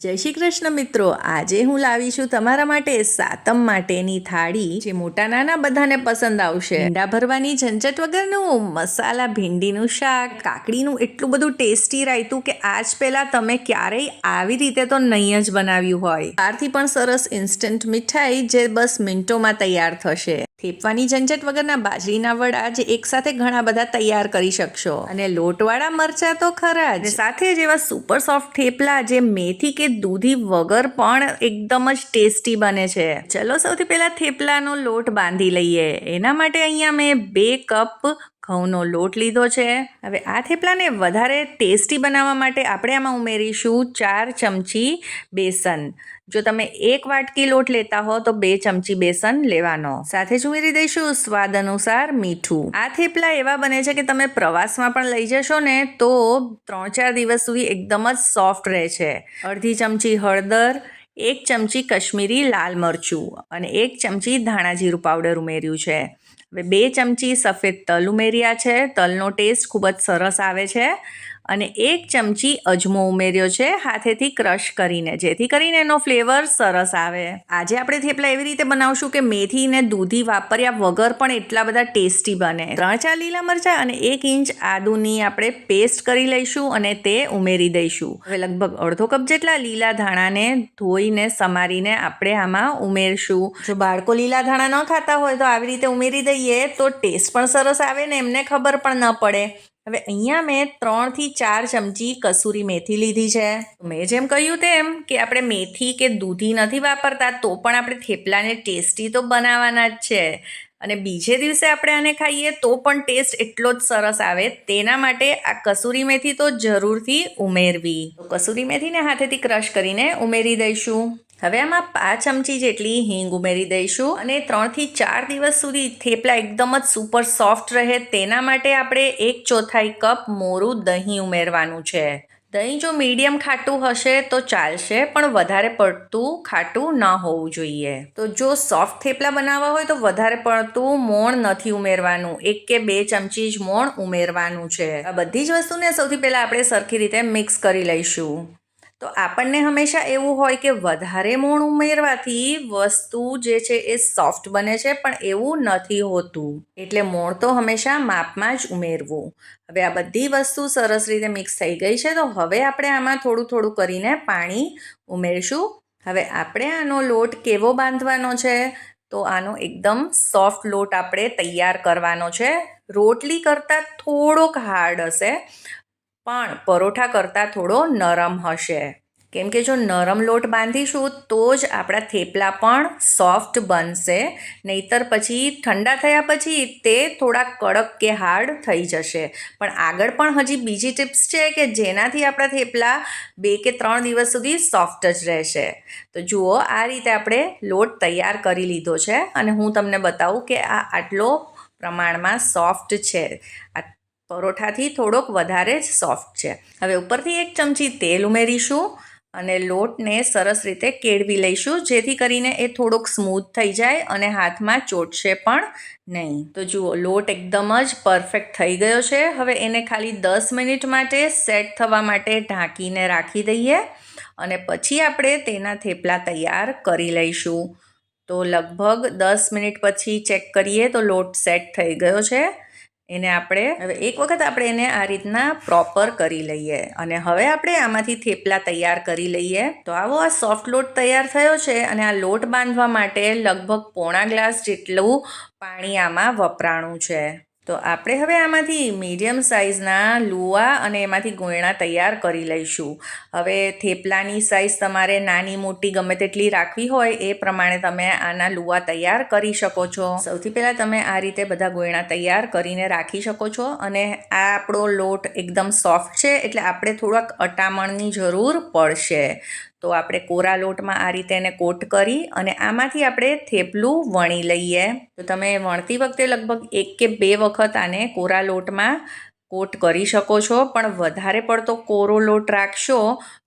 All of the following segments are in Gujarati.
જય શ્રી કૃષ્ણ મિત્રો. આજે હું લાવી છું તમારા માટે સાતમ માટેની થાળી, જે મોટા નાના બધાને પસંદ આવશે. ભીંડા ભરવાની ઝંઝટ વગરનું, મસાલા, ભીંડીનું શાક, કાકડીનું એટલું બધું ટેસ્ટી રાયતું કે આજ પહેલાં તમે ક્યારેય આવી રીતે તો નહીં જ બનાવ્યું હોય. બહારથી પણ સરસ ઇન્સ્ટન્ટ મીઠાઈ, જે બસ મિનિટોમાં તૈયાર થશે. થેપવાની ઝંઝટ વગરના બાજરીના વડા જે એકસાથે ઘણા બધા તૈયાર કરી શકશો. અને લોટવાળા મરચા તો ખરા જ. સાથે જ એવા સુપર સોફ્ટ થેપલા જે મેથી કે દૂધી વગર પણ એકદમ જ ટેસ્ટી બને છે. ચલો સૌથી પહેલા થેપલાનો લોટ બાંધી લઈએ. એના માટે અહીંયા મેં બે કપ ઘઉંનો લોટ લીધો છે. હવે આ થેપલાને વધારે ટેસ્ટી બનાવવા માટે આપણે આમાં ઉમેરીશું ચાર ચમચી બેસન. જો તમે એક વાટકી લોટ લેતા હો, તો બે ચમચી બેસન લેવાનો. સાથે જ ઉમેરી દઈશું સ્વાદ અનુસાર મીઠું. આ થેપલા એવા બને છે કે તમે પ્રવાસમાં પણ લઈ જશો ને, તો ત્રણ ચાર દિવસ સુધી એકદમ જ સોફ્ટ રહે છે. અડધી ચમચી હળદર, એક ચમચી કશ્મીરી લાલ મરચું અને એક ચમચી ધાણા જીરું પાવડર ઉમેર્યું છે. હવે બે ચમચી સફેદ તલ ઉમેર્યા છે. તલનો ટેસ્ટ ખૂબ જ સરસ આવે છે. અને એક ચમચી અજમો ઉમેર્યો છે, હાથેથી ક્રશ કરીને, જેથી કરીને એનો ફ્લેવર સરસ આવે. આજે આપણે થેપલા એવી રીતે બનાવશું કે મેથી ને દૂધી વાપર્યા વગર પણ એટલા બધા ટેસ્ટી બને. ત્રણ ચાર લીલા મરચાં અને એક ઇંચ આદુની આપણે પેસ્ટ કરી લઈશું અને તે ઉમેરી દઈશું. હવે લગભગ અડધો કપ જેટલા લીલા ધાણાને ધોઈને, સમારીને આપણે આમાં ઉમેરશું. જો બાળકો લીલા ધાણા ન ખાતા હોય તો આવી રીતે ઉમેરી દઈએ તો ટેસ્ટ પણ સરસ આવે ને એમને ખબર પણ ન પડે. હવે અહીંયા મેં ત્રણથી ચાર ચમચી કસૂરી મેથી લીધી છે. મેં જેમ કહ્યું તેમ કે આપણે મેથી કે દૂધી નથી વાપરતા, તો પણ આપણે થેપલાને ટેસ્ટી તો બનાવવાના જ છે. અને બીજે દિવસે આપણે આને ખાઈએ તો પણ ટેસ્ટ એટલો જ સરસ આવે. તેના માટે આ કસૂરી મેથી તો જરૂરથી ઉમેરવી. કસૂરી મેથીને હાથેથી ક્રશ કરીને ઉમેરી દઈશું. હવે આમાં પાંચ ચમચી જેટલી હિંગ ઉમેરી દઈશું અને ત્રણથી ચાર દિવસ સુધી થેપલા એકદમ જ સુપર સોફ્ટ રહે. તેના માટે આપણે એક ચોથાઈ કપ મોરું દહીં ઉમેરવાનું છે. દહીં જો મીડિયમ ખાટું હશે તો ચાલશે, પણ વધારે પડતું ખાટું ન હોવું જોઈએ. તો જો સોફ્ટ થેપલા બનાવવા હોય તો વધારે પડતું મોણ નથી ઉમેરવાનું. એક કે બે ચમચી જ મોણ ઉમેરવાનું છે. આ બધી જ વસ્તુને સૌથી પહેલાં આપણે સરખી રીતે મિક્સ કરી લઈશું. તો આપણને હંમેશા એવું હોય કે વધારે મૂણ ઉમેરવાથી વસ્તુ જે છે એ સોફ્ટ બને છે, પણ એવું નથી હોતું. એટલે મૂળ તો હંમેશા માપમાં જ ઉમેરવું. હવે આ બધી વસ્તુ સરસ રીતે મિક્સ થઈ ગઈ છે, તો હવે આપણે આમાં થોડું થોડું કરીને પાણી ઉમેરશું. હવે આપણે આનો લોટ કેવો બાંધવાનો છે? તો આનો એકદમ સોફ્ટ લોટ આપણે તૈયાર કરવાનો છે. રોટલી કરતાં થોડોક હાર્ડ હશે. પણ પરોઠા કરતાં થોડો નરમ હશે. કેમ કે જો નરમ લોટ બાંધીશું, તો જ આપણા થેપલા પણ સોફ્ટ બનશે. નહીતર પછી ઠંડા થયા પછી તે થોડા કડક કે હાર્ડ થઈ જશે. પણ આગળ પણ હજી બીજી ટિપ્સ છે કે જેનાથી આપણા થેપલા બે કે ત્રણ દિવસ સુધી સોફ્ટ જ રહેશે. તો જુઓ, આ રીતે આપણે લોટ તૈયાર કરી લીધો છે. અને હું તમને બતાવું કે આ આટલો પ્રમાણમાં સોફ્ટ છે. આ પરોઠાથી થોડોક વધારે જ સોફ્ટ છે. હવે ઉપરથી એક ચમચી તેલ ઉમેરીશું અને લોટને સરસ રીતે કેળવી લઈશું, જેથી કરીને એ થોડોક સ્મૂથ થઈ જાય અને હાથમાં ચોટશે પણ નહીં. તો જુઓ, લોટ એકદમ જ પરફેક્ટ થઈ ગયો છે. હવે એને ખાલી દસ મિનિટ માટે સેટ થવા માટે ઢાંકીને રાખી દઈએ અને પછી આપણે તેના થેપલા તૈયાર કરી લઈશું. તો લગભગ દસ મિનિટ પછી ચેક કરીએ તો લોટ સેટ થઈ ગયો છે. એને આપણે, હવે એક વખત આપણે એને આ રીતના પ્રોપર કરી લઈએ. અને હવે આપણે આમાંથી થેપલા તૈયાર કરી લઈએ. તો આવો આ સોફ્ટ લોટ તૈયાર થયો છે અને આ લોટ બાંધવા માટે લગભગ પોણા ગ્લાસ જેટલું પાણી આમાં વપરાણું છે. તો આપણે હવે આમાંથી મીડિયમ સાઇઝના લુવા અને એમાંથી ગોયણા તૈયાર કરી લઈશું. હવે થેપલાની સાઇઝ તમારે નાની મોટી ગમે તેટલી રાખવી હોય, એ પ્રમાણે તમે આના લુવા તૈયાર કરી શકો છો. સૌથી પહેલાં તમે આ રીતે બધા ગોયણા તૈયાર કરીને રાખી શકો છો અને આ આપણો લોટ એકદમ સોફ્ટ છે એટલે આપણે થોડાક અટામણની જરૂર પડશે. તો આપણે કોરા લોટમાં આ રીતે એને કોટ કરી અને આમાંથી આપણે થેપલું વણી લઈએ. તો તમે વણતી વખતે લગભગ એક કે બે વખત આને કોરા લોટમાં કોટ કરી શકો છો. પણ વધારે પડતો કોરો લોટ રાખશો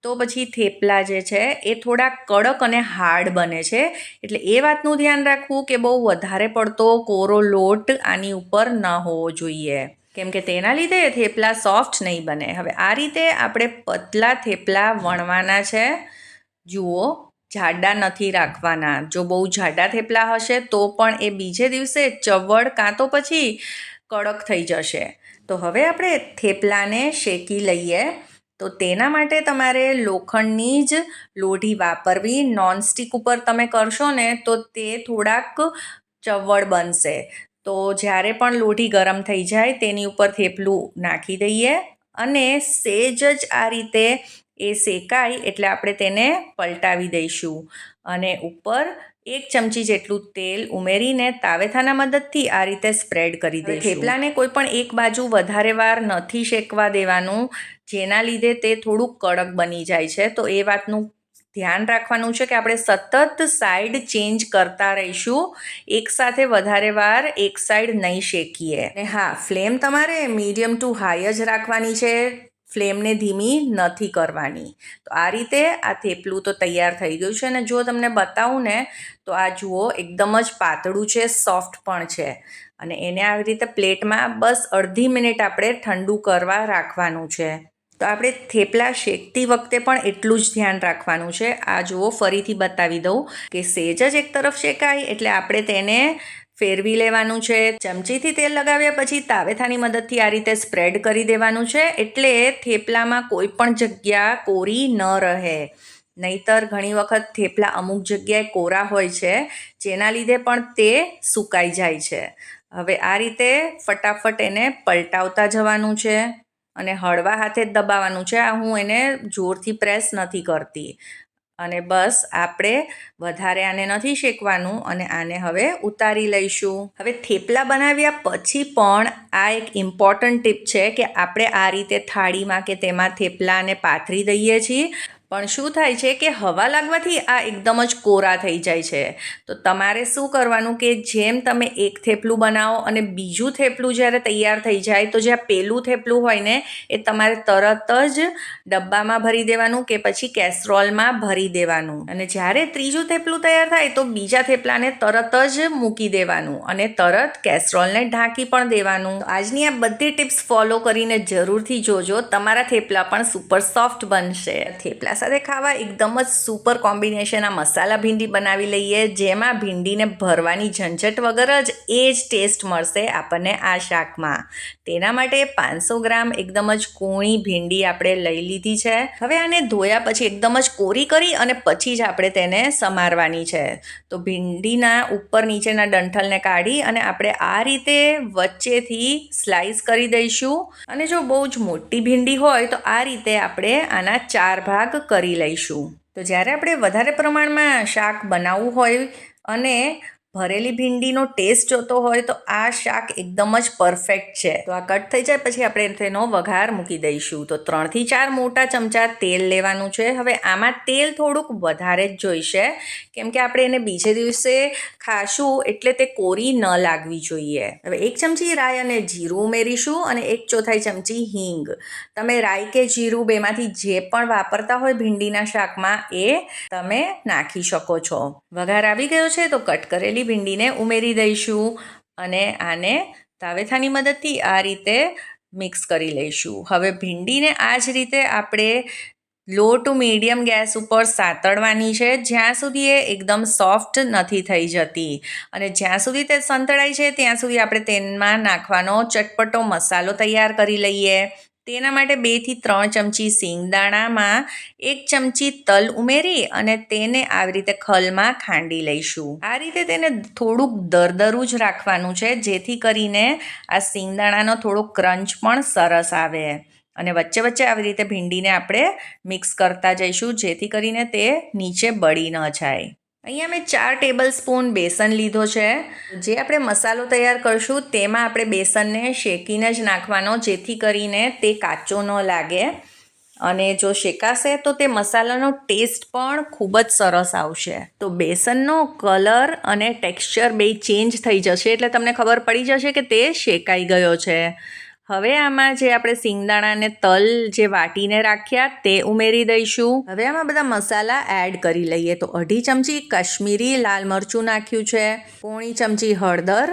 તો પછી થેપલા જે છે એ થોડા કડક અને હાર્ડ બને છે. એટલે એ વાતનું ધ્યાન રાખવું કે બહુ વધારે પડતો કોરો લોટ આની ઉપર ન હોવો જોઈએ. કેમ કે તેના લીધે થેપલા સોફ્ટ નહીં બને. હવે આ રીતે આપણે પતલા થેપલા વણવાના છે. જુઓ, જાડા નથી રાખવાના. જો બહુ જાડા થેપલા હશે, તો પણ એ બીજે દિવસે ચવડ કાં તો પછી કડક થઈ જશે. તો હવે આપણે થેપલાને શેકી લઈએ. તો તેના માટે તમારે લોખંડની જ લોઢી વાપરવી. નોનસ્ટિક ઉપર તમે કરશો ને, તો તે થોડાક ચવડ બનશે. તો જ્યારે પણ લોઢી ગરમ થઈ જાય, તેની ઉપર થેપલું નાખી દઈએ. અને સેજ જ આ રીતે એ શેકાય એટલે આપણે તેને પલટાવી દઈશું. અને ઉપર એક ચમચી જેટલું તેલ ઉમેરીને તાવેથાના મદદથી આ રીતે સ્પ્રેડ કરી દઈશું. થેપલાને કોઈ પણ એક બાજુ વધારે વાર નથી શેકવા દેવાનું જેના લીધે તે થોડુંક કડક બની જાય છે. તો એ વાતનું ધ્યાન રાખવાનું છે કે આપણે સતત સાઈડ ચેન્જ કરતા રહીશું. એકસાથે વધારે વાર એક સાઈડ નહીં શેકીએ. અને હા ફ્લેમ તમારે મીડિયમ ટુ હાઈ જ રાખવાની છે. ફ્લેમને ધીમી નથી કરવાની. તો આ રીતે આ થેપલું તો તૈયાર થઈ ગયું છે અને જો તમને બતાવું ને, તો આ જુઓ, એકદમ જ પાતળું છે સોફ્ટ પણ છે. અને એને આવી રીતે પ્લેટમાં બસ અડધી મિનિટ આપણે ઠંડુ કરવા રાખવાનું છે. તો આપણે થેપલા શેકતી વખતે પણ એટલું જ ધ્યાન રાખવાનું છે. આ જુઓ, ફરીથી બતાવી દઉં કે સેજ જ એક તરફ શેકાય એટલે આપણે તેને ફેરવી લેવાનું છે. ચમચીથી તેલ લગાવ્યા પછી તાવેથાની મદદથી આ રીતે સ્પ્રેડ કરી દેવાનું છે. એટલે થેપલામાં કોઈ પણ જગ્યા કોરી ન રહે. નહીતર ઘણી વખત થેપલા અમુક જગ્યાએ કોરા હોય છે, જેના લીધે પણ તે સુકાઈ જાય છે. હવે આ રીતે ફટાફટ એને પલટાવતા જવાનું છે. અને હળવા હાથે જ દબાવવાનું છે. આ હું એને જોરથી પ્રેસ નથી કરતી. અને બસ આપણે વધારે આને નથી શેકવાનું અને આને હવે ઉતારી લઈશું. હવે થેપલા બનાવ્યા પછી પણ આ એક ઇમ્પોર્ટન્ટ ટીપ છે કે આપણે આ રીતે થાળીમાં કે તેમાં થેપલાને પાથરી દઈએ છીએ. પણ શું થાય છે કે હવા લાગવાથી આ એકદમ જ કોરા થઈ જાય છે. તો તમારે શું કરવાનું કે જેમ તમે એક થેપલું બનાવો અને બીજું થેપલું જ્યારે તૈયાર થઈ જાય તો જ્યાં પેલું થેપલું હોય ને, એ તમારે તરત જ ડબ્બામાં ભરી દેવાનું કે પછી કેસરોલમાં ભરી દેવાનું. અને જ્યારે ત્રીજું થેપલું તૈયાર થાય તો બીજા થેપલાને તરત જ મૂકી દેવાનું અને તરત કેસરોલને ઢાંકી પણ દેવાનું. આજની આ બધી ટિપ્સ ફોલો કરીને જરૂરથી જોજો. તમારા થેપલા પણ સુપર સોફ્ટ બનશે. થેપલા સાથે ખાવા એકદમ જ સુપર કોમ્બિનેશન આ મસાલા ભીંડી બનાવી લઈએ. જેમાં ભીંડીને ભરવાની ઝંઝટ વગર જ એ જ ટેસ્ટ મળશે આપણને આ શાકમાં. તેના માટે પાંચસો ગ્રામ એકદમ જ કોણી ભીંડી આપણે લઈ લીધી છે. હવે આને ધોયા પછી એકદમ જ કોરી કરી અને પછી જ આપણે તેને સમારવાની છે. તો ભીંડીના ઉપર નીચેના ડંઠલને કાઢી અને આપણે આ રીતે વચ્ચેથી સ્લાઈસ કરી દઈશું. અને જો બહુ જ મોટી ભીંડી હોય તો આ રીતે આપણે આના ચાર ભાગ કરી લઈશું. તો જ્યારે આપણે વધારે પ્રમાણમાં શાક બનાવવું હોય અને ભરેલી ભીંડીનો ટેસ્ટ જોતો હોય તો આ શાક એકદમ જ પરફેક્ટ છે. તો આ કટ થઈ જાય, પછી આપણે તેનો વઘાર મૂકી દઈશું. તો ત્રણથી ચાર મોટા ચમચા તેલ લેવાનું છે. હવે આમાં તેલ થોડુંક વધારે જ જોઈશે. કેમ કે આપણે એને બીજે દિવસે ખાશું એટલે તે કોરી ન લાગવી જોઈએ. હવે એક ચમચી રાઈ અને જીરું ઉમેરીશું અને એક ચોથાઈ ચમચી હિંગ. તમે રાઈ કે જીરું બેમાંથી જે પણ વાપરતા હોય ભીંડીના શાકમાં એ તમે નાખી શકો છો. વઘાર આવી ગયો છે, તો કટ કરેલી ભીંડીને ઉમેરી દઈશું અને આને તાવેથાની મદદથી આ રીતે મિક્સ કરી લઈશું. હવે ભીંડીને આ જ રીતે આપણે લો ટુ મીડિયમ ગેસ ઉપર સાતળવાની છે. જ્યાં સુધી એ એકદમ સોફ્ટ નથી થઈ જતી અને જ્યાં સુધી તે સંતળાય છે, ત્યાં સુધી આપણે તેમાં નાખવાનો ચટપટો મસાલો તૈયાર કરી લઈએ. તેના માટે બેથી ત્રણ ચમચી સિંગદાણામાં એક ચમચી તલ ઉમેરી અને તેને આવી રીતે ખલમાં ખાંડી લઈશું. આ રીતે તેને થોડુંક દરદરું જ રાખવાનું છે, જેથી કરીને આ સિંગદાણાનો થોડો ક્રંચ પણ સરસ આવે. અને વચ્ચે વચ્ચે આવી રીતે ભીંડીને આપણે મિક્સ કરતા જઈશું, જેથી કરીને તે નીચે બળી ન જાય. અહીંયા મેં ચાર ટેબલ સ્પૂન બેસન લીધો છે. જે આપણે મસાલો તૈયાર કરશું, તેમાં આપણે બેસનને શેકીને જ નાખવાનો, જેથી કરીને તે કાચો ન લાગે. અને જો શેકાશે, તો તે મસાલાનો ટેસ્ટ પણ ખૂબ જ સરસ આવશે. તો બેસનનો કલર અને ટેક્સચર બે ચેન્જ થઈ જશે, એટલે તમને ખબર પડી જશે કે તે શેકાઈ ગયો છે. હવે આમાં જે આપણે સિંગદાણા અને તલ જે વાટીને રાખ્યા, તે ઉમેરી દઈશું. હવે આમાં બધા મસાલા એડ કરી લઈએ. તો અઢી ચમચી કાશ્મીરી લાલ મરચું નાખ્યું છે, પોણી ચમચી હળદર,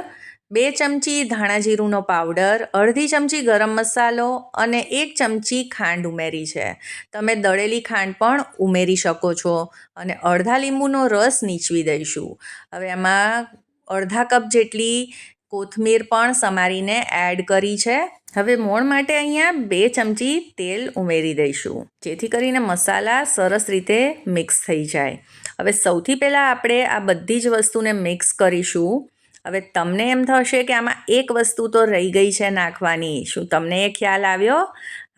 બે ચમચી ધાણા જીરુંનો પાવડર, અડધી ચમચી ગરમ મસાલો અને એક ચમચી ખાંડ ઉમેરી છે. તમે દળેલી ખાંડ પણ ઉમેરી શકો છો અને અડધા લીંબુનો રસ નીચવી દઈશું. હવે આમાં અડધા કપ જેટલી કોથમીર પણ સમારીને એડ કરી છે. હવે મોણ માટે અહીંયા બે ચમચી તેલ ઉમેરી દઈશું, જેથી કરીને મસાલા સરસ રીતે મિક્સ થઈ જાય. હવે સૌથી પહેલાં આપણે આ બધી જ વસ્તુને મિક્સ કરીશું. હવે તમને એમ થશે કે આમાં એક વસ્તુ તો રહી ગઈ છે નાખવાની. શું તમને એ ખ્યાલ આવ્યો?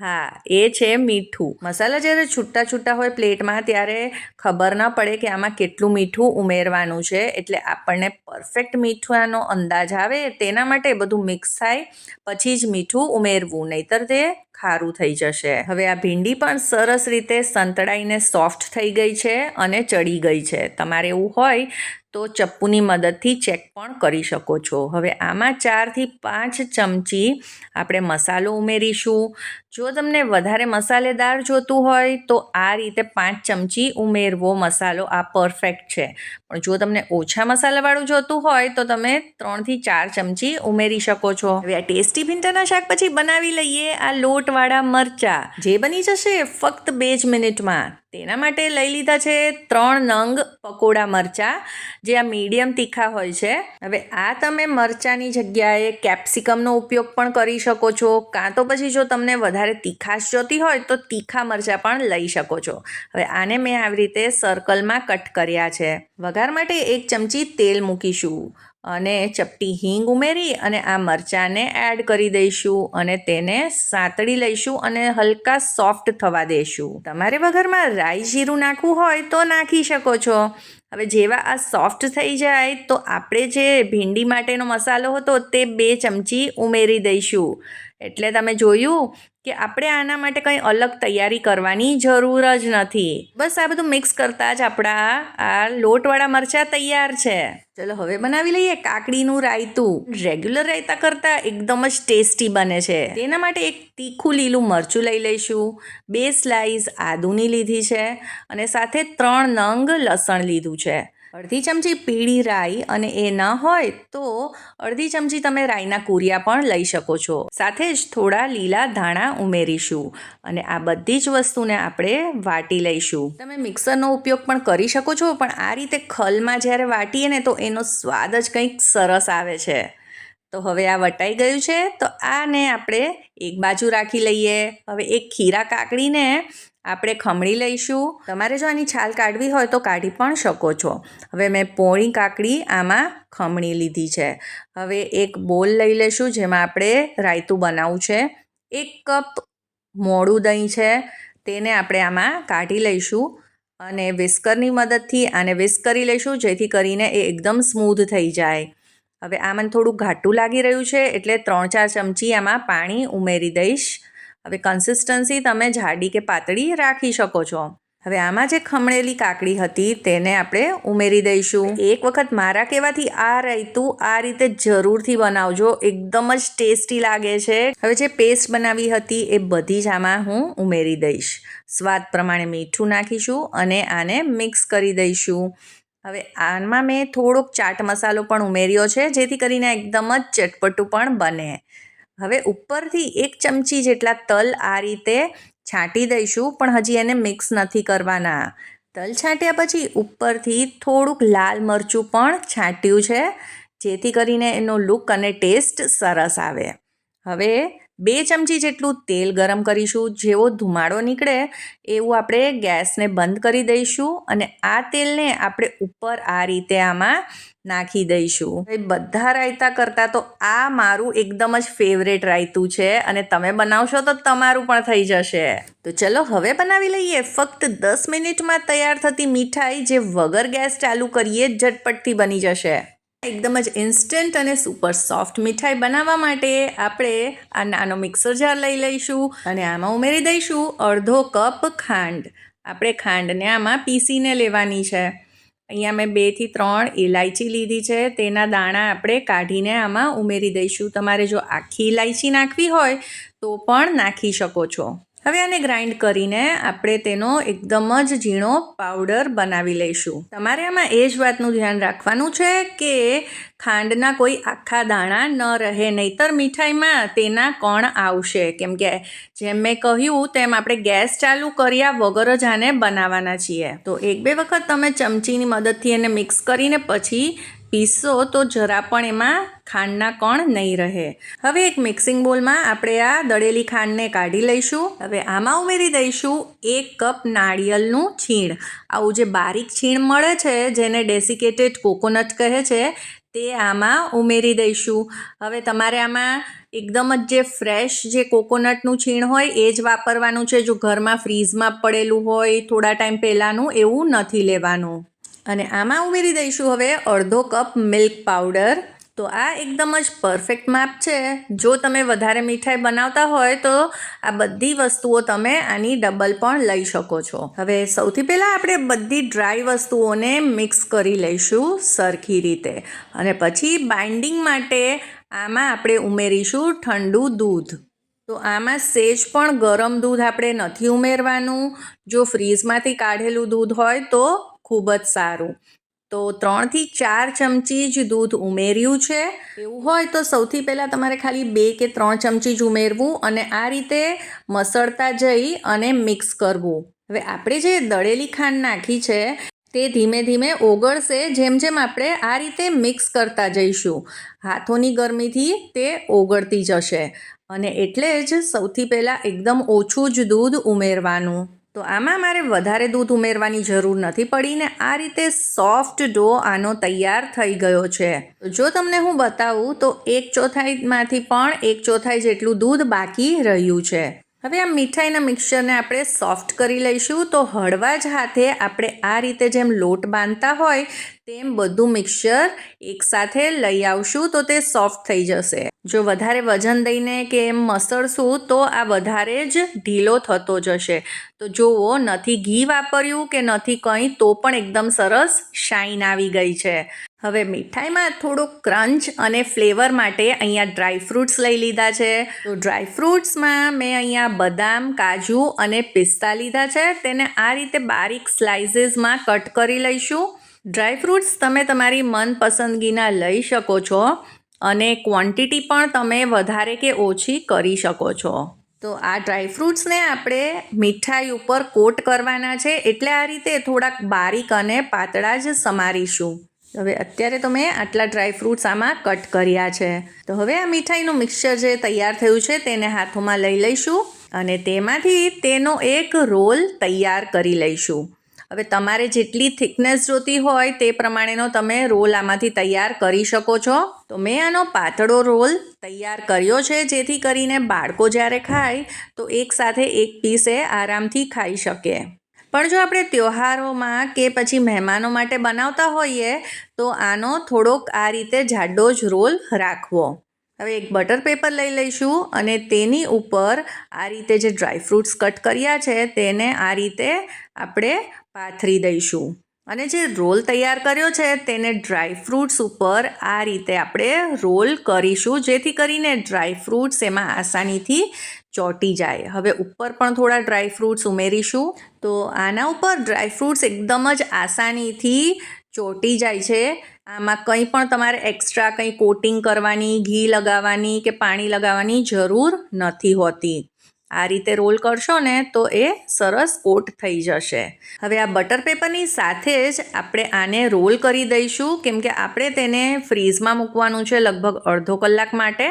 હા, એ છે મીઠું. મસાલા જ્યારે છૂટા છૂટા હોય પ્લેટમાં, ત્યારે ખબર ના પડે કે આમાં કેટલું મીઠું ઉમેરવાનું છે. એટલે આપણને પરફેક્ટ મીઠાનો અંદાજ આવે, તેના માટે બધું મિક્સ થાય, પછી જ મીઠું ઉમેરવું, નહીતર તે ખારું થઈ જશે. હવે આ ભીંડી પણ સરસ રીતે સંતળાઈને સોફ્ટ થઈ ગઈ છે અને ચડી ગઈ છે. તમારે એવું હોય તો ચપ્પુની મદદથી ચેક પણ કરી શકો છો. હવે આમાં ચારથી પાંચ ચમચી આપણે મસાલો ઉમેરીશું. જો તમને વધારે મસાલેદાર જોતું હોય તો આ રીતે પાંચ ચમચી ઉમેરવો. મસાલો આ પરફેક્ટ છે. પણ જો તમને ઓછા મસાલાવાળું જોતું હોય તો તમે ત્રણથી ચાર ચમચી ઉમેરી શકો છો. હવે આ ટેસ્ટી ભીંડાના શાક પછી બનાવી લઈએ આ લોટવાળા મરચાં. જે બની જશે ફક્ત બે જ મિનિટમાં. તેના માટે લઈ લીધા છે ત્રણ નંગ પકોડા મરચાં, જે આ મીડિયમ તીખા હોય છે. હવે આ તમે મરચાંની જગ્યાએ કેપ્સિકમનો ઉપયોગ પણ કરી શકો છો. કાં તો પછી જો તમને વધારે તીખાશ જોતી હોય તો તીખા મરચાં પણ લઈ શકો છો. હવે આને મેં આવી રીતે સર્કલમાં કટ કર્યા છે. વઘાર માટે એક ચમચી તેલ મૂકીશું. અને ચપટી હિંગ ઉમેરી અને આ મરચાંને એડ કરી દઈશું અને તેને સાંતળી લઈશું અને હલકા સોફ્ટ થવા દઈશું તમારે વઘારમાં રાઈ જીરું નાખવું હોય તો નાખી શકો છો. હવે જેવા આ સોફ્ટ થઈ જાય તો આપણે જે ભીંડી માટેનો મસાલો હતો તે બે ચમચી ઉમેરી દઈશું. એટલે તમે જોયું કે આપણે આના માટે કંઈ અલગ તૈયારી કરવાની જરૂર જ નથી. બસ આ બધું મિક્સ કરતાં જ આપણા આ લોટવાળા મરચાં તૈયાર છે. ચલો હવે બનાવી લઈએ કાકડીનું રાયતું. રેગ્યુલર રાયતા કરતાં એકદમ જ ટેસ્ટી બને છે. તેના માટે એક તીખું લીલું મરચું લઈ લઈશું. બે સ્લાઈસ આદુની લીધી છે અને સાથે ત્રણ નંગ લસણ લીધું છે. અડધી ચમચી પીળી રાઈ અને એ ન હોય તો અડધી ચમચી તમે રાઈના કુરિયા પણ લઈ શકો છો. સાથે જ થોડા લીલા ધાણા ઉમેરીશું અને આ બધી જ વસ્તુને આપણે વાટી લઈશું. તમે મિક્સરનો ઉપયોગ પણ કરી શકો છો, પણ આ રીતે ખલમાં જ્યારે વાટીએ ને તો એનો સ્વાદ જ કંઈક સરસ આવે છે. તો હવે આ વટાઈ ગયું છે, તો આને આપણે એક બાજુ રાખી લઈએ. હવે એક ખીરા કાકડીને આપણે ખમણી લઈશું. તમારે જો આની છાલ કાઢવી હોય તો કાઢી પણ શકો છો. હવે મેં પોણી કાકડી આમાં ખમણી લીધી છે. હવે એક બોલ લઈ લઈશું જેમાં આપણે રાયતું બનાવવું છે. એક કપ મોડું દહીં છે, તેને આપણે આમાં કાઢી લઈશું અને વિસ્કરની મદદથી આને વિસ્ક કરી લઈશું જેથી કરીને એ એકદમ સ્મૂધ થઈ જાય. હવે આ મને થોડું ઘાટું લાગી રહ્યું છે, એટલે ત્રણ ચાર ચમચી આમાં પાણી ઉમેરી દઈશ. હવે કન્સિસ્ટન્સી તમે જાડી કે પાતળી રાખી શકો છો. હવે આમાં જે ખમણેલી કાકડી હતી તેને આપણે ઉમેરી દઈશું. એક વખત મારા કહેવાથી આ રાયતું આ રીતે જરૂરથી બનાવજો, એકદમ જ ટેસ્ટી લાગે છે. હવે જે પેસ્ટ બનાવી હતી એ બધી જ આમાં હું ઉમેરી દઈશ. સ્વાદ પ્રમાણે મીઠું નાખીશું અને આને મિક્સ કરી દઈશું. હવે આમાં મેં થોડોક ચાટ મસાલો પણ ઉમેર્યો છે, જેથી કરીને એકદમ જ ચટપટું પણ બને. હવે ઉપરથી એક ચમચી જેટલા તલ આ રીતે છાંટી દઈશું, પણ હજી એને મિક્સ નથી કરવાના. તલ છાંટ્યા પછી ઉપરથી થોડુંક લાલ મરચું પણ છાંટ્યું છે, જેથી કરીને એનો લુક અને ટેસ્ટ સરસ આવે. હવે બે ચમચી જેટલું તેલ ગરમ કરીશું. જેવો ધુમાડો નીકળે એવું આપણે ગેસને બંધ કરી દઈશું અને આ તેલને આપણે ઉપર આ રીતે આમાં નાખી દઈશું. બધા રાયતા કરતાં તો આ મારું એકદમ જ ફેવરેટ રાયતું છે અને તમે બનાવશો તો તમારું પણ થઈ જશે. તો ચલો હવે બનાવી લઈએ. ફક્ત દસ મિનિટમાં તૈયાર થતી મીઠાઈ જે વગર ગેસ ચાલુ કરીએ, ઝટપટથી બની જશે. એકદમ જ ઇન્સ્ટન્ટ અને સુપર સોફ્ટ મીઠાઈ બનાવવા માટે આપણે આ નાનો મિક્સર જાર લઈ લઈશું અને આમાં ઉમેરી દઈશું અડધો કપ ખાંડ. આપણે ખાંડને આમાં પીસીને લેવાની છે. અહીંયા મેં બેથી ત્રણ ઇલાયચી લીધી છે. તેના દાણા આપણે કાઢીને આમાં ઉમેરી દઈશું. તમારે જો આખી ઇલાયચી નાખવી હોય તો પણ નાખી શકો છો. હવે આને ગ્રાઇન્ડ કરીને આપણે તેનો એકદમ જ ઝીણો પાવડર બનાવી લઈશું. તમારે આમાં એ જ વાતનું ધ્યાન રાખવાનું છે કે ખાંડના કોઈ આખા દાણા ન રહે, નહીતર મીઠાઈમાં તેના કણ આવશે. કેમ કે જેમ મેં કહ્યું તેમ આપણે ગેસ ચાલુ કર્યા વગર જ આને બનાવવાના છીએ. તો એક બે વખત તમે ચમચીની મદદથી એને મિક્સ કરીને પછી પીસશો તો જરા પણ એમાં ખાંડના કણ નહીં રહે. હવે એક મિક્સિંગ બોલમાં આપણે આ દળેલી ખાંડને કાઢી લઈશું. હવે આમાં ઉમેરી દઈશું એક કપ નાળિયેરનું છીણ. આવું જે બારીક છીણ મળે છે, જેને ડેસિકેટેડ કોકોનટ કહે છે, તે આમાં ઉમેરી દઈશું. હવે તમારે આમાં એકદમ જ જે ફ્રેશ જે કોકોનટનું છીણ હોય, એ જ વાપરવાનું છે. જો ઘરમાં ફ્રીઝમાં પડેલું હોય, થોડા ટાઈમ પહેલાંનું એવું નથી લેવાનું. અને આમાં ઉમેરી દઈશું હવે અડધો કપ મિલ્ક પાવડર તો આ એકદમ જ પરફેક્ટ માપ છે. જો તમે વધારે મીઠાઈ બનાવતા હોય તો આ બધી વસ્તુઓ તમે આની ડબલ પણ લઈ શકો છો. હવે સૌથી પહેલાં આપણે બધી ડ્રાય વસ્તુઓને મિક્સ કરી લઈશું સરખી રીતે. અને પછી બાઇન્ડિંગ માટે આમાં આપણે ઉમેરીશું ઠંડુ દૂધ. તો આમાં સેજ પણ ગરમ દૂધ આપણે નથી ઉમેરવાનું. જો ફ્રીઝમાંથી કાઢેલું દૂધ હોય તો ખૂબ જ સારું. તો ત્રણથી ચાર ચમચી જ દૂધ ઉમેર્યું છે. એવું હોય તો સૌથી પહેલાં તમારે ખાલી બે કે ત્રણ ચમચી જ ઉમેરવું અને આ રીતે મસળતા જઈ અને મિક્સ કરવું. હવે આપણે જે દળેલી ખાંડ નાખી છે, તે ધીમે ધીમે ઓગળશે. જેમ જેમ આપણે આ રીતે મિક્સ કરતા જઈશું, હાથોની ગરમીથી તે ઓગળતી જશે. અને એટલે જ સૌથી પહેલાં એકદમ ઓછું જ દૂધ ઉમેરવાનું. તો આમાં મારે વધારે દૂધ ઉમેરવાની જરૂર નથી પડીને આ રીતે સોફ્ટ ડો આનો તૈયાર થઈ ગયો છે. જો તમને હું બતાવું તો એક ચોથાઈમાંથી પણ એક ચોથાઈ જેટલું દૂધ બાકી રહ્યું છે. હવે આ મીઠાઈના મિક્સરને આપણે સોફ્ટ કરી લઈશું. તો હળવા જ હાથે આપણે આ રીતે જેમ લોટ બાંધતા હોય, તેમ બધું મિક્સર એકસાથે લઈ આવશું તો તે સોફ્ટ થઈ જશે. જો વધારે વજન દઈને કે એમ મસળશું તો આ વધારે જ ઢીલો થતો જશે. તો જુઓ, નથી ઘી વાપર્યું કે નથી કંઈ, તો પણ એકદમ સરસ શાઇન આવી ગઈ છે. હવે મીઠાઈમાં થોડુંક ક્રંચ અને ફ્લેવર માટે અહીંયા ડ્રાય ફ્રૂટ્સ લઈ લીધા છે. તો ડ્રાય ફ્રૂટ્સમાં મેં અહીંયા બદામ, કાજુ અને પિસ્તા લીધા છે. તેને આ રીતે બારીક સ્લાઇસીસમાં કટ કરી લઈશું. ડ્રાય ફ્રૂટ્સ તમે તમારી મનપસંદગીના લઈ શકો છો અને ક્વોન્ટિટી પણ તમે વધારે કે ઓછી કરી શકો છો. તો આ ડ્રાયફ્રૂટ્સને આપણે મીઠાઈ ઉપર કોટ કરવાના છે. એટલે આ રીતે થોડાક બારીક અને પાતળા જ સમારીશું. હવે અત્યારે તો મેં આટલા ડ્રાય ફ્રૂટ્સ આમાં કટ કર્યા છે. તો હવે આ મીઠાઈનું મિક્સચર જે તૈયાર થયું છે તેને હાથોમાં લઈ લઈશું અને તેમાંથી તેનો એક રોલ તૈયાર કરી લઈશું. હવે તમારે જેટલી થિકનેસ જોતી હોય તે પ્રમાણેનો તમે રોલ આમાંથી તૈયાર કરી શકો છો. તો મેં આનો પાતળો રોલ તૈયાર કર્યો છે, જેથી કરીને બાળકો જ્યારે ખાય તો એક સાથે એક પીસે આરામથી ખાઈ શકે. પણ જો આપણે તહેવારોમાં કે પછી મહેમાનો માટે બનાવતા હોઈએ, તો આનો થોડોક આ રીતે જાડો જ રોલ રાખવો. હવે એક બટર પેપર લઈ લઈશું અને તેની ઉપર આ રીતે જે ડ્રાય ફ્રૂટ્સ કટ કર્યા છે, તેને આ રીતે આપણે પાથરી દઈશું. અને જે રોલ તૈયાર કર્યો છે, તેને ડ્રાય ફ્રૂટ્સ ઉપર આ રીતે આપણે રોલ કરીશું, જેથી કરીને ડ્રાય ફ્રૂટ્સ એમાં આસાનીથી ચોંટી જાય. હવે ઉપર પણ થોડા ડ્રાય ફ્રૂટ્સ ઉમેરીશું. તો આના ઉપર ડ્રાયફ્રૂટ્સ એકદમ જ આસાનીથી ચોંટી જાય છે. આમાં કંઈ પણ તમારે એક્સ્ટ્રા કંઈ કોટિંગ કરવાની, ઘી લગાવવાની કે પાણી લગાવવાની જરૂર નથી હોતી. આ રીતે રોલ કરશો ને તો એ સરસ કોટ થઈ જશે. હવે આ બટર પેપરની સાથે જ આપણે આને રોલ કરી દઈશું. કેમ કે આપણે તેને ફ્રીઝમાં મૂકવાનું છે લગભગ અડધો કલાક માટે.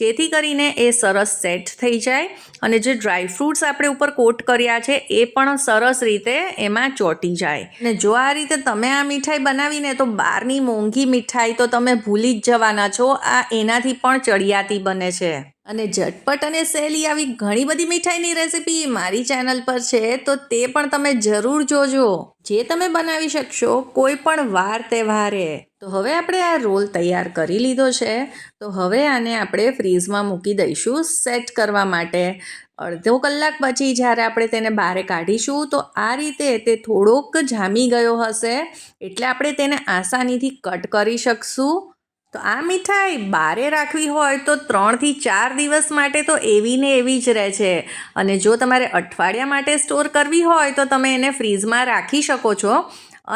જેથી કરીને એ સરસ સેટ થઈ જાય અને જે ડ્રાય ફ્રૂટ્સ આપણે ઉપર કોટ કર્યા છે, એ પણ સરસ રીતે એમાં ચોંટી જાય. અને જો આ રીતે તમે આ મીઠાઈ બનાવીને તો બહારની મોંઘી મીઠાઈ તો તમે ભૂલી જ જવાના છો, આ એનાથી પણ ચડિયાતી બને છે. અને ઝટપટ અને સહેલી આવી ઘણી બધી મીઠાઈની રેસીપી મારી ચેનલ પર છે, તો તે પણ તમે જરૂર જોજો. જે તમે બનાવી શકશો કોઈ પણ વાર તહેવારે. તો હવે આપણે આ રોલ તૈયાર કરી લીધો છે. તો હવે આને આપણે ફ્રીઝમાં મૂકી દઈશું સેટ કરવા માટે. અડધો કલાક પછી જ્યારે આપણે તેને બહાર કાઢીશું, તો આ રીતે તે થોડોક જામી ગયો હશે. એટલે આપણે તેને આસાનીથી કટ કરી શકશું. તો આ મીઠાઈ બારે રાખવી હોય તો ત્રણથી ચાર દિવસ માટે તો એવી ને એવી જ રહે છે. અને જો તમારે અઠવાડિયા માટે સ્ટોર કરવી હોય તો તમે એને ફ્રીઝમાં રાખી શકો છો.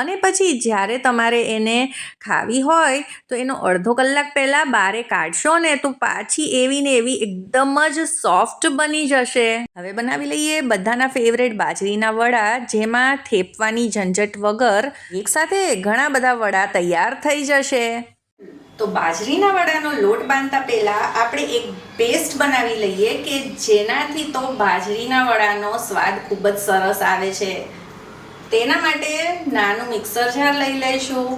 અને પછી જ્યારે તમારે એને ખાવી હોય તો એનો અડધો કલાક પહેલાં બારે કાઢશો ને તો પાછી એવી ને એવી એકદમ જ સોફ્ટ બની જશે. હવે બનાવી લઈએ બધાના ફેવરેટ બાજરીના વડા, જેમાં થેપવાની ઝંઝટ વગર એકસાથે ઘણા બધા વડા તૈયાર થઈ જશે. તો બાજરીના વડાનો લોટ બાંધતા પહેલાં આપણે એક પેસ્ટ બનાવી લઈએ કે જેનાથી તો બાજરીના વડાનો સ્વાદ ખૂબ જ સરસ આવે છે. તેના માટે નાનું મિક્સર જાર લઈ લઈશું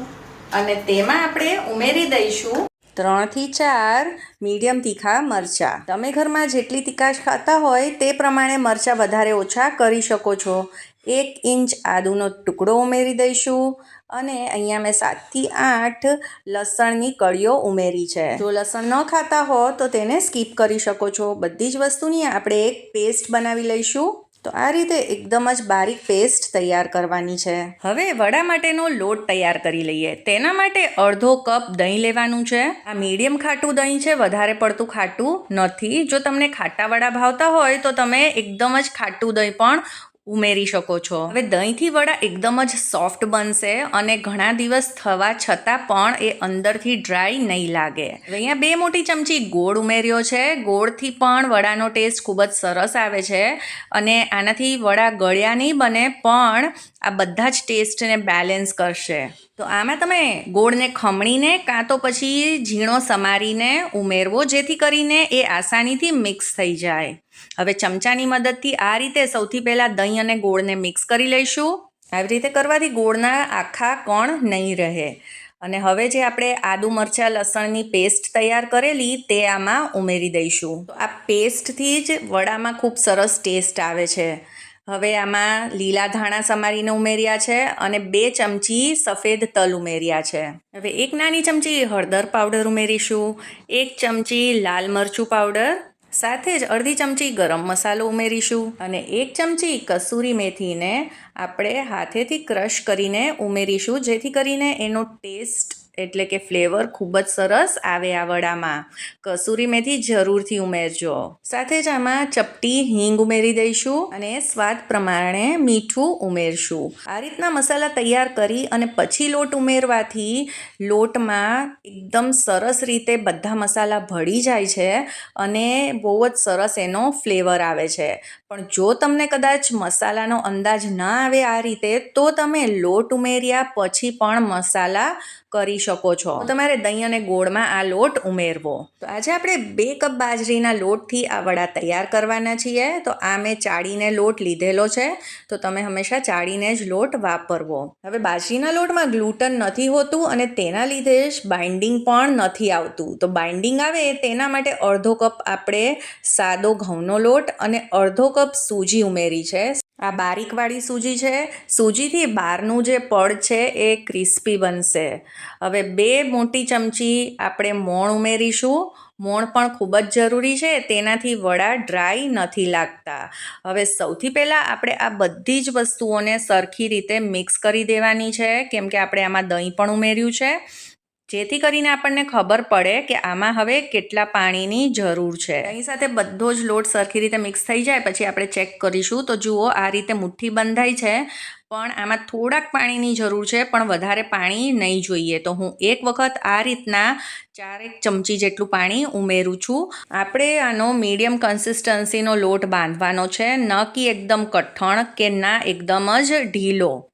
અને તેમાં આપણે ઉમેરી દઈશું ત્રણથી ચાર મીડિયમ તીખા મરચાં. તમે ઘરમાં જેટલી તીખાશ ખાતા હોય તે પ્રમાણે મરચાં વધારે ઓછા કરી શકો છો. એક ઇંચ આદુનો ટુકડો ઉમેરી દઈશું અને અહીંયા મેં સાતથી આઠ લસણની કળીઓ ઉમેરી છે. જો લસણ ન ખાતા હો, તો તેને સ્કીપ કરી શકો છો. બધી જ વસ્તુની આપણે એક પેસ્ટ બનાવી લઈશું. તો આ રીતે એકદમ જ બારીક પેસ્ટ તૈયાર કરવાની છે. હવે વડા માટેનો લોટ તૈયાર કરી લઈએ. તેના માટે અડધો કપ દહીં લેવાનું છે. આ મીડિયમ ખાટું દહીં છે, વધારે પડતું ખાટું નથી. જો તમને ખાટા વડા ભાવતા હોય, તો તમે એકદમ જ ખાટું દહીં પણ ઉમેરી શકો છો. હવે દહીંથી વડા એકદમ જ સોફ્ટ બનશે અને ઘણા દિવસ થવા છતાં પણ એ અંદરથી ડ્રાય નહીં લાગે. અહીંયા બે મોટી ચમચી ગોળ ઉમેર્યો છે. ગોળથી પણ વડાનો ટેસ્ટ ખૂબ જ સરસ આવે છે અને આનાથી વડા ગળ્યા નહીં બને પણ આ બધા જ ટેસ્ટને બેલેન્સ કરશે. તો આમાં તમે ગોળને ખમણીને કાં તો પછી ઝીણો સમારીને ઉમેરવો જેથી કરીને એ આસાનીથી મિક્સ થઈ જાય. હવે ચમચાની મદદથી આ રીતે સૌથી પહેલાં દહીં અને ગોળને મિક્સ કરી લઈશું. આવી રીતે કરવાથી ગોળના આખા કણ નહીં રહે. અને હવે જે આપણે આદુ મરચાં, લસણની પેસ્ટ તૈયાર કરેલી તે આમાં ઉમેરી દઈશું. આ પેસ્ટથી જ વડામાં ખૂબ સરસ ટેસ્ટ આવે છે. હવે આમાં લીલા ધાણા સમારીને ઉમેર્યા છે અને બે ચમચી સફેદ તલ ઉમેર્યા છે. હવે એક નાની ચમચી હળદર પાવડર ઉમેરીશું, એક ચમચી લાલ મરચું પાવડર સાથે જ અડધી ચમચી ગરમ મસાલો ઉમેરીશું અને એક ચમચી કસૂરી મેથીને આપણે હાથેથી ક્રશ કરીને ઉમેરીશું, જેથી કરીને એનો ટેસ્ટ એટલે કે ફ્લેવર ખૂબ જ સરસ આવે આ વડામાં. કસૂરી મેથી જરૂરથી ઉમેરજો. સાથે જ આમાં ચપટી હિંગ ઉમેરી દઈશું અને સ્વાદ પ્રમાણે મીઠું ઉમેરશું. આ રીતના મસાલા તૈયાર કરી અને પછી લોટ ઉમેરવાથી લોટમાં એકદમ સરસ રીતે બધા મસાલા ભળી જાય છે અને બહુ જ સરસ એનો ફ્લેવર આવે છે. પણ જો તમને કદાચ મસાલાનો અંદાજ ના આવે આ રીતે, તો તમે લોટ ઉમેર્યા પછી પણ મસાલા કરી શકો છો. તમારે દહીં અને ગોળમાં આ લોટ ઉમેરવો. તો આજે આપણે બે કપ બાજરીના લોટથી આ વડા તૈયાર કરવાના છીએ. તો આ મેં ચાળીને લોટ લીધેલો છે. તો તમે હંમેશા ચાળીને જ લોટ વાપરવો. હવે બાજરીના લોટમાં ગ્લુટન નથી હોતું અને તેના લીધે જ બાઇન્ડિંગ પણ નથી આવતું. તો બાઇન્ડિંગ આવે તેના માટે અડધો કપ આપણે સાદો ઘઉંનો લોટ અને અડધો કપ સૂજી ઉમેરી છે. આ બારીકવાળી સૂજી છે. સૂજીથી બહારનું જે પડ છે એ ક્રિસ્પી બનશે. હવે બે મોટી ચમચી આપણે મોણ ઉમેરીશું. મોણ પણ ખૂબ જ જરૂરી છે, તેનાથી વડા ડ્રાય નથી લાગતા. હવે સૌથી પહેલાં આપણે આ બધી જ વસ્તુઓને સરખી રીતે મિક્સ કરી દેવાની છે, કેમ કે આપણે આમાં દહીં પણ ઉમેર્યું છે. જેથી કરીને આપણને ખબર પડે કે આમાં હવે કેટલા પાણીની જરૂર છે. અહીં સાથે બધો જ લોટ સરખી રીતે મિક્સ થઈ જાય, પછી આપણે ચેક કરીશું. તો જુઓ, આ રીતે મુઠ્ઠી બંધાઈ છે, પણ આમાં થોડાક પાણીની જરૂર છે, પણ વધારે પાણી નહીં જોઈએ. તો હું એક વખત આ રીતના ચારેક ચમચી જેટલું પાણી ઉમેરું છું. આપણે આનો મીડિયમ કન્સિસ્ટન્સીનો લોટ બાંધવાનો છે. ન કે એકદમ કઠણ કે ના એકદમ જ ઢીલો.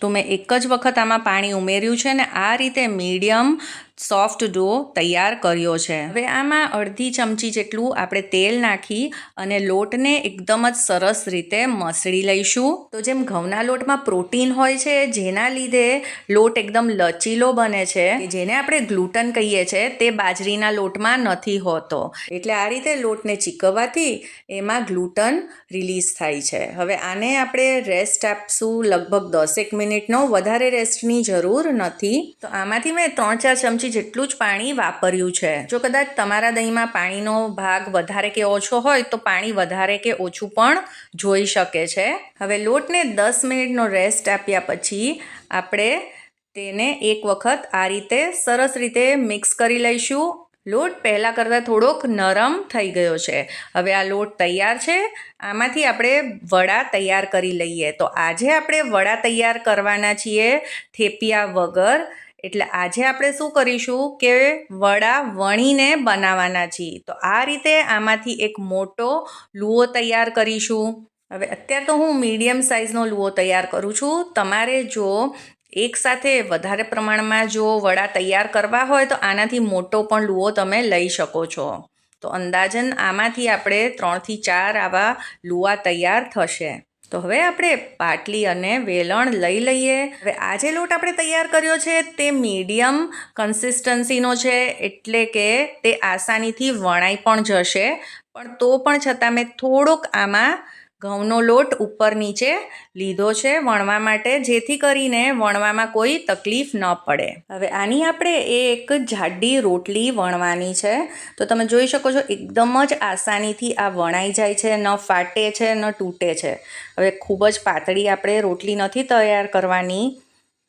તો મેં એક જ વખત આમાં પાણી ઉમેર્યું છે ને આ રીતે મીડિયમ સોફ્ટ ડો તૈયાર કર્યો છે. હવે આમાં અડધી ચમચી જેટલું આપણે તેલ નાખી અને લોટને એકદમ જ સરસ રીતે મસળી લઈશું. તો જેમ ઘઉંના લોટમાં પ્રોટીન હોય છે, જેના લીધે લોટ એકદમ લચીલો બને છે જેને આપણે ગ્લુટન કહીએ છીએ તે બાજરીના લોટમાં નથી હોતો. એટલે આ રીતે લોટને ચીકવવાથી એમાં ગ્લુટન રિલીઝ થાય છે. હવે આને આપણે રેસ્ટ આપશું લગભગ દસેક મિનિટનો. વધારે રેસ્ટની જરૂર નથી. તો આમાંથી મેં ત્રણ ચાર ચમચી જેટલું જ પાણી વાપર્યું છે. જો કદાચ તમારા દહીંમાં પાણીનો ભાગ વધારે કે ઓછો હોય, તો પાણી વધારે કે ઓછું પણ જોઈ શકે છે. હવે લોટને દસ મિનિટનો રેસ્ટ આપ્યા પછી આપણે તેને એક વખત આ રીતે સરસ રીતે મિક્સ કરી લઈશું. લોટ પહેલાં કરતાં થોડોક નરમ થઈ ગયો છે. હવે આ લોટ તૈયાર છે. આમાંથી આપણે વડા તૈયાર કરી લઈએ. તો આજે આપણે વડા તૈયાર કરવાના છીએ થેપિયા વગર. એટલે આજે આપણે શું કરીશું કે વડા વણીને બનાવવાના છીએ. તો આ રીતે આમાંથી એક મોટો લુઓ તૈયાર કરીશું. હવે અત્યારે તો હું મીડિયમ સાઇઝનો લુઓ તૈયાર કરું છું. તમારે જો એકસાથે વધારે પ્રમાણમાં જો વડા તૈયાર કરવા હોય તો આનાથી મોટો પણ લુઓ તમે લઈ શકો છો. તો અંદાજન આમાંથી આપણે ત્રણથી ચાર આવા લુઆ તૈયાર થશે. તો હવે આપણે પાટલી અને વેલણ લઈ લઈએ. હવે આ જે લોટ આપણે તૈયાર કર્યો છે તે મીડિયમ કન્સિસ્ટન્સીનો છે, એટલે કે તે આસાનીથી વણાઈ પણ જશે. પણ તો પણ છતાં મેં થોડોક આમાં ઘઉંનો લોટ ઉપર નીચે લીધો છે વણવા માટે, જેથી કરીને વણવામાં કોઈ તકલીફ ન પડે. હવે આની આપણે એક જાડી રોટલી વણવાની છે. તો તમે જોઈ શકો છો, એકદમ જ આસાનીથી આ વણાઈ જાય છે, ન ફાટે છે, ન તૂટે છે. હવે ખૂબ જ પાતળી આપણે રોટલી નથી તૈયાર કરવાની.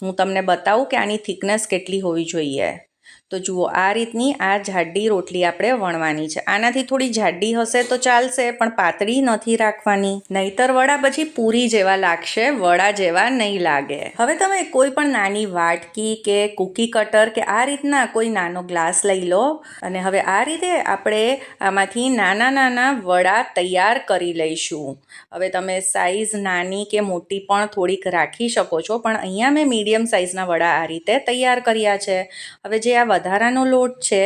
હું તમને બતાવું કે આની થિકનેસ કેટલી હોવી જોઈએ. તો જુઓ, આ રીતની આ જાડી રોટલી આપણે વણવાની છે. આનાથી થોડી જાડી હશે તો ચાલશે, પણ પાતળી નથી રાખવાની. નહીતર વડા પછી પૂરી જેવા લાગશે, વડા જેવા નહીં લાગે. હવે તમે કોઈ પણ નાની વાટકી કે કૂકી કટર કે આ રીતના કોઈ નાનો ગ્લાસ લઈ લો અને હવે આ રીતે આપણે આમાંથી નાના નાના વડા તૈયાર કરી લઈશું. હવે તમે સાઈઝ નાની કે મોટી પણ થોડીક રાખી શકો છો, પણ અહીંયા મેં મીડિયમ સાઈઝના વડા આ રીતે તૈયાર કર્યા છે. હવે જે આ વધારાનો લોટ છે,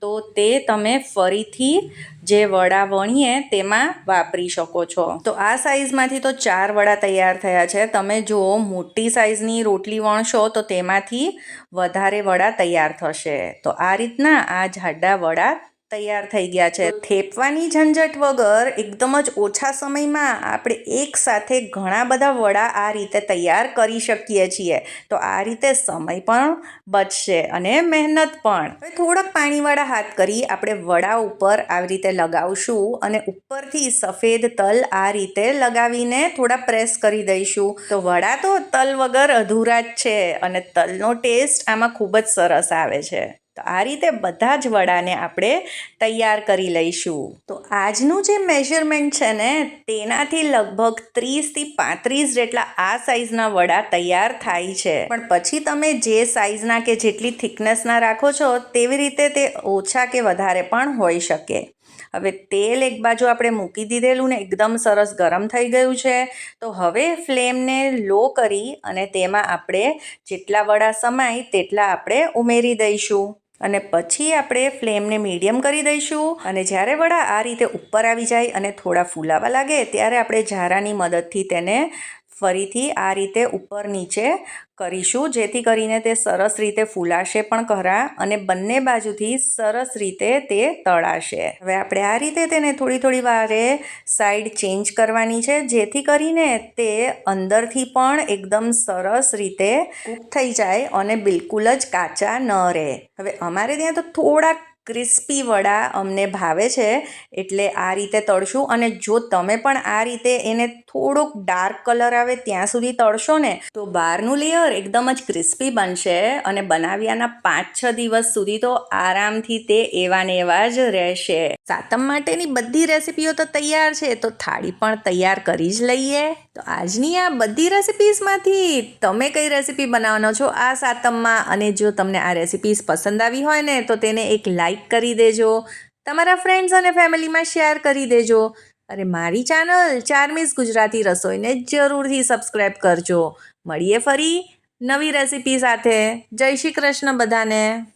તો તે તમે ફરીથી જે વડા વણીએ તેમાં વાપરી શકો છો. તો આ સાઈઝમાંથી તો ચાર વડા તૈયાર થયા છે. તમે જો મોટી સાઈઝની રોટલી વણશો તો તેમાંથી વધારે વડા તૈયાર થશે. તો આ રીતના આ જાડા વડા તૈયાર થઈ ગયા છે. થેપવાની ઝંઝટ વગર એકદમ જ ઓછા સમયમાં આપણે એક સાથે ઘણા બધા વડા આ રીતે તૈયાર કરી શકીએ છીએ. તો આ રીતે સમય પણ બચશે અને મહેનત પણ. હવે થોડાક પાણીવાળા હાથ કરી આપણે વડા ઉપર આવી રીતે લગાવશું અને ઉપરથી સફેદ તલ આ રીતે લગાવીને થોડા પ્રેસ કરી દઈશું. તો વડા તો તલ વગર અધૂરા જ છે અને તલનો ટેસ્ટ આમાં ખૂબ જ સરસ આવે છે. તો આ રીતે બધા જ વડાને આપણે તૈયાર કરી લઈશું. તો આજનું જે મેઝરમેન્ટ છે ને, તેનાથી લગભગ ત્રીસથી પાંત્રીસ જેટલા આ સાઇઝના વડા તૈયાર થાય છે. પણ પછી તમે જે સાઈઝના કે જેટલી થિકનેસના રાખો છો, તેવી રીતે તે ઓછા કે વધારે પણ હોઈ શકે. હવે તેલ એક બાજુ આપણે મૂકી દીધેલું ને, એકદમ સરસ ગરમ થઈ ગયું છે. તો હવે ફ્લેમને લો કરી અને તેમાં આપણે જેટલા વડા સમાય, તેટલા આપણે ઉમેરી દઈશું. અને પછી આપણે ફ્લેમને મીડિયમ કરી દઈશું અને જ્યારે વડા આ રીતે ઉપર આવી જાય અને થોડા ફૂલાવા લાગે, ત્યારે આપણે ઝારાની મદદથી તેને ફરીથી આ રીતે ઉપર નીચે કરીશું, જેથી કરીને તે સરસ રીતે ફૂલાશે પણ ખરા અને બંને બાજુથી સરસ રીતે તે તળાશે. હવે આપણે આ રીતે તેને થોડી થોડી વારે સાઈડ ચેન્જ કરવાની છે, જેથી કરીને તે અંદરથી પણ એકદમ સરસ રીતે કૂક થઈ જાય અને બિલકુલ જ કાચા ન રહે. હવે અમારે ત્યાં તો થોડાક ક્રિસ્પી વડા અમને ભાવે છે, એટલે આ રીતે તળશું અને જો તમે પણ આ રીતે એને થોડોક ડાર્ક કલર આવે ત્યાં સુધી તળશો ને, તો બહારનું લેયર એકદમ જ ક્રિસ્પી બનશે અને બનાવ્યાના પાંચ છ દિવસ સુધી તો આરામથી તે એવા ને એવા જ રહેશે. સાતમ માટેની બધી રેસીપીઓ તો તૈયાર છે, તો થાળી પણ તૈયાર કરી જ લઈએ. તો આજની આ બધી રેસિપીસમાંથી તમે કઈ રેસિપી બનાવવાનો છો આ સાતમમાં અને જો તમને આ રેસિપીસ પસંદ આવી હોય ને, તો તેને એક લાઈક કરી દેજો. તમારા ફ્રેન્ડ્સ અને ફેમિલીમાં શેર કરી દેજો. અરે મારી ચેનલ ચારમીસ ગુજરાતી રસોઈને જરૂરથી સબસ્ક્રાઈબ કરજો. મળીએ ફરી નવી રેસિપી સાથે. જય શ્રી કૃષ્ણ બધાને.